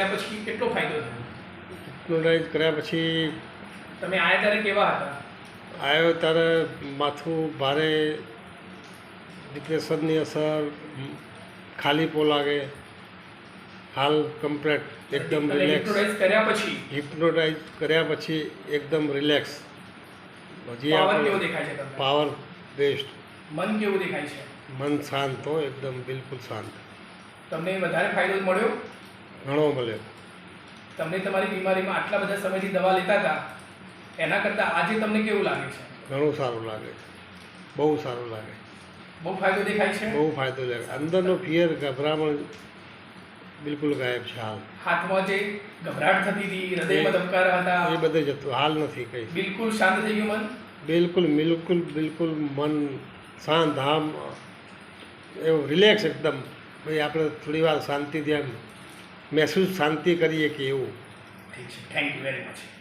કર્યા પછી કેટલો ફાયદો થયો? હિપ્નોટાઇઝ કર્યા પછી તમે આવ્યા ત્યારે કેવા હતા? આવ્યો ત્યારે માથું ભારે ડિપ્રેશનની અસર ખાલીપો લાગે હાલ કમ્પ્લેટ એકદમ રિલેક્સ કર્યા પછી? હિપ્નોટાઇઝ કર્યા પછી એકદમ રિલેક્સ હજી આપણે પાવર બેસ્ટ મન કેવું દેખાય છે? મન શાંત હોય એકદમ બિલકુલ શાંત. તમને વધારે ફાયદો મળ્યો? ઘણો મળ્યો તમને તમારી બીમારીમાં આટલા બધા સમયથી દવા લેતા હતા એના કરતાં આજે તમને કેવું લાગે છે? ઘણું સારું લાગે. બહુ સારું લાગે. બહુ ફાયદો દેખાય છે? બહુ ફાયદો દેખાય. અંદરનો ફિયર ગભરામણ બિલકુલ ગાયબ છે હાલ. હાથમાં જે ગભરાટ થતી હતી હૃદયમાં ધબકારા એ બધે જતું હાલ નથી કંઈ. બિલકુલ શાંત થઈ ગયું મન? બિલકુલ બિલકુલ બિલકુલ મન શાંત આમ એવું રિલેક્સ એકદમ. ભાઈ આપણે થોડી વાર શાંતિથી આમ મહેસૂસ શાંતિ કરીએ કે એવું? Thank you very much